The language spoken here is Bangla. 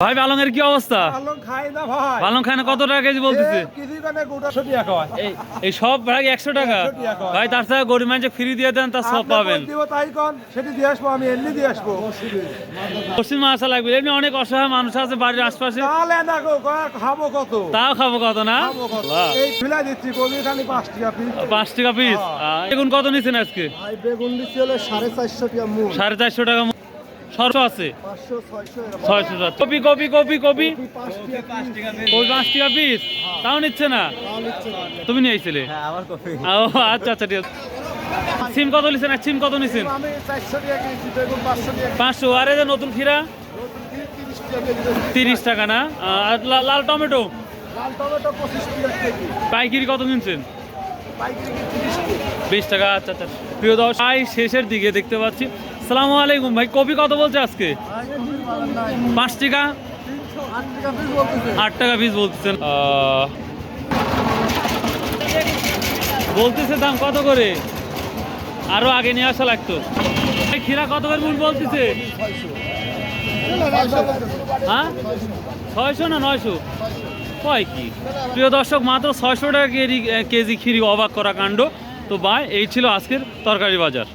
ভাই পালংয়ের কি অবস্থা? পালং খাই না ভাই। পালং খায় না? কত টাকা কেজি বলতেছে? এই সব ভাগ একশো টাকা। ভাই তার সাথে গরিব মানুষ ফ্রি দিয়ে দেন তার সব পাবেন। কোন দিব তাই কোন সেটি দিয়ে আসব আমি এমনি দিয়ে আসব। পশ্চিম আসা লাগবে। এমনি অনেক অসহায় মানুষ আছে বাড়ির আশপাশে। তাহলে না খাব কত? তাও খাব কত না? খাব কত? এই ফিলা দিচ্ছি কবি খালি পাঁচ টাকা পিস পাঁচ টাকা পিস হ্যাঁ। কত নিচ্ছেন আজকে? বেগুন দিচ্ছি হলে সাড়ে চারশো টাকা সাড়ে চারশো টাকা মূল্য। আছে। ছয়শো ছয়শো copy copy copy copy. Copy পাঁচ টাকা পিস। তাও নিচ্ছে না? তুমি নিয়ে আইছিলে? ও আচ্ছা আচ্ছা ঠিক আছে। সিম কত নিছেন? আর সিম কত নিছেন? পাঁচশো আর যে নতুন খিরা তিরিশ টাকা না? আর লা- লাল টমেটো? লাল টমেটো পঁচিশ টাকা কেজি। পাইকারি কত কিনছেন টাকা বিশ টাকা আচ্ছা আচ্ছা। প্রিয় দর্শক শেষের দিকে দেখতে পাচ্ছি। সালামু আলাইকুম ভাই, কপি কত বলছে আজকে? পাঁচ টাকা? আট টাকা পিস বলতেছেন। বলতেছে দাম কত করে? আরও আগে নিয়ে আসা লাগতো। খিরা কত করে মূল বলতেছে? হ্যাঁ? ছয়শো না নয়শো? কয় কি? প্রিয় দর্শক, মাত্র ছয়শো টাকা কেজি কেজি খিরি অবাক করা কাণ্ড। তো ভাই, এই ছিল আজকের তরকারি বাজার।